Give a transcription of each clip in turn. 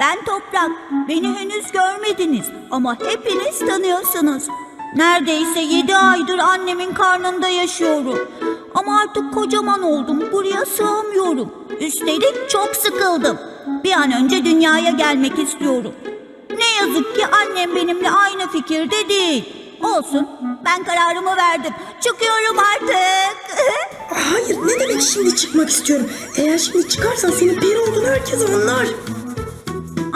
ben Toprak. Beni henüz görmediniz ama hepiniz tanıyorsunuz. Neredeyse yedi aydır annemin karnında yaşıyorum. Ama artık kocaman oldum, buraya sığamıyorum. Üstelik çok sıkıldım. Bir an önce dünyaya gelmek istiyorum. Ne yazık ki annem benimle aynı fikirde değil. Olsun, ben kararımı verdim. Çıkıyorum artık. Hayır ne demek şimdi çıkmak istiyorum. Eğer şimdi çıkarsan senin peri olduğunu herkes anlar.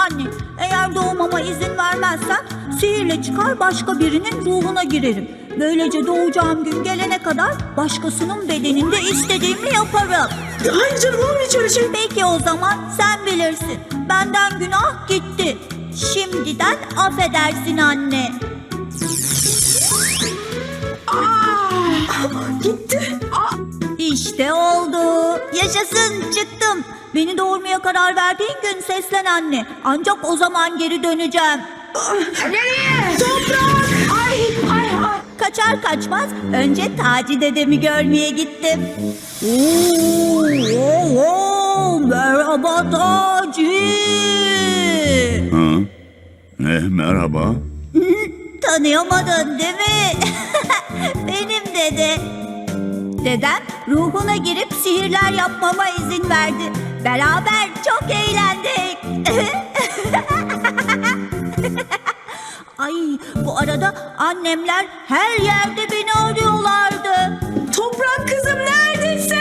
Anne, eğer doğmama izin vermezsen sihirle çıkar başka birinin ruhuna girerim. Böylece doğacağım gün gelene kadar başkasının bedeninde istediğimi yaparım. Hayır canım hiç öyle şey? Peki o zaman sen bilirsin. Benden günah gitti. Şimdiden affedersin anne. Gitti. İşte oldu. Yaşasın çıktım. Beni doğurmaya karar verdiğin gün seslen anne. Ancak o zaman geri döneceğim. Nereye? Toprak. Ay ay ay. Kaçar kaçmaz önce Taci dedemi görmeye gittim. Oo, oo, oo, merhaba Taci. Ha? Eh, merhaba. Tanıyamadın değil mi? Benim dede. Dedem ruhuna girip sihirler yapmama izin verdi. Beraber çok eğlendik. Ay bu arada annemler her yerde beni arıyorlardı. Toprak kızım neredesin?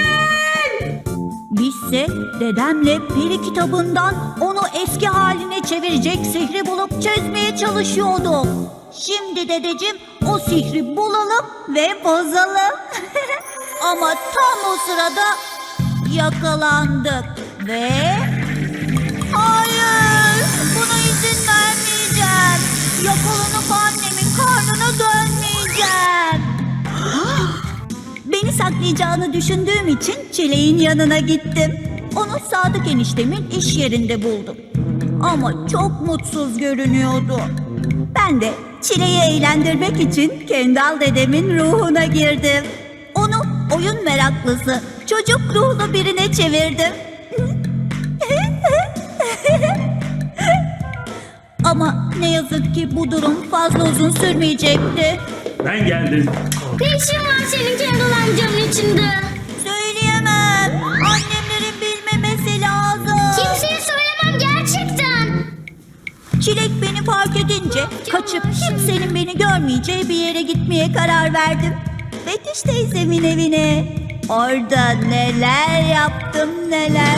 Bizse dedemle peri kitabından onu eski haline çevirecek sihri bulup çözmeye çalışıyorduk. Şimdi dedeciğim o sihri bulalım ve bozalım. Ama tam o sırada yakalandık ve... Hayır! Buna izin vermeyeceğim. Yakalanıp annemin karnına dönmeyeceğim. Beni saklayacağını düşündüğüm için Çileğin yanına gittim. Onu Sadık eniştemin iş yerinde buldum. Ama çok mutsuz görünüyordu. Ben de Çileği eğlendirmek için Kendal dedemin ruhuna girdim. Oyun meraklısı, çocuk ruhlu birine çevirdim. Ama ne yazık ki bu durum fazla uzun sürmeyecekti. Ben geldim. Ne işin var senin Kendall amcanın içinde? Söyleyemem. Annemlerin bilmemesi lazım. Kimseye söylemem gerçekten. Çilek beni fark edince kaçıp kimsenin beni görmeyeceği bir yere gitmeye karar verdim. Betüş teyzemin evine. Orada neler yaptım neler.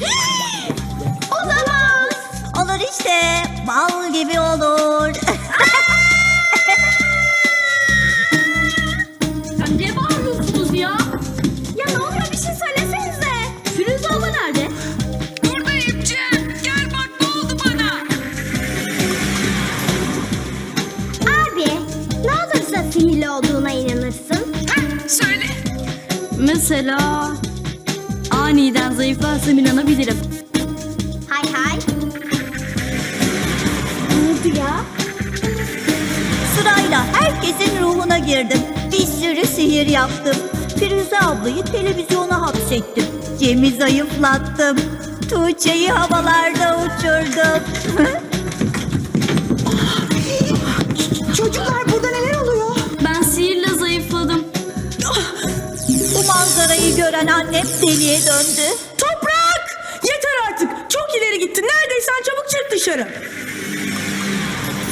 Olamaz. Olur işte. Bal gibi olur. olduğuna inanırsın. Heh, söyle. Mesela aniden zayıflarsam inanabilirim. Hay hay. Ne oldu ya? Sırayla herkesin ruhuna girdim. Bir sürü sihir yaptım. Firuze ablayı televizyona hapsettim. Cem'i zayıflattım. Tuğçe'yi havalarda uçurdum. gören annem deliye döndü. Toprak! Yeter artık. Çok ileri gittin. Neredeysen çabuk çık dışarı.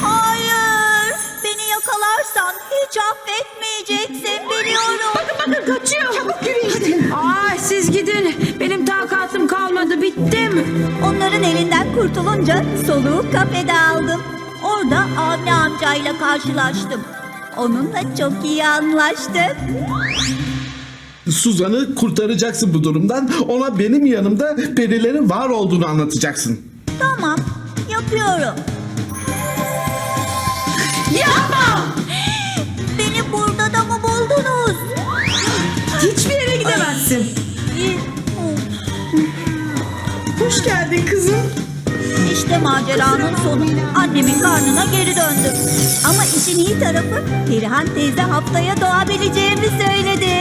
Hayır, beni yakalarsan hiç affetmeyeceksin biliyorum. Bakın kaçıyor. Çabuk yürüyün. Ay siz gidin. Benim takatım kalmadı. Bittim. Onların elinden kurtulunca soluğu kafede aldım. Orada Avni amcayla karşılaştım. Onunla çok iyi anlaştık. Suzan'ı kurtaracaksın bu durumdan. Ona benim yanımda perilerin var olduğunu anlatacaksın. Tamam, yapıyorum. Yapma! Beni burada da mı buldunuz? Hiçbir yere gidemezsin. Hoş geldin kızım. İşte maceranın sonu. Annemin karnına geri döndüm. Ama işin iyi tarafı Perihan teyze haftaya doğabileceğimi söyledi.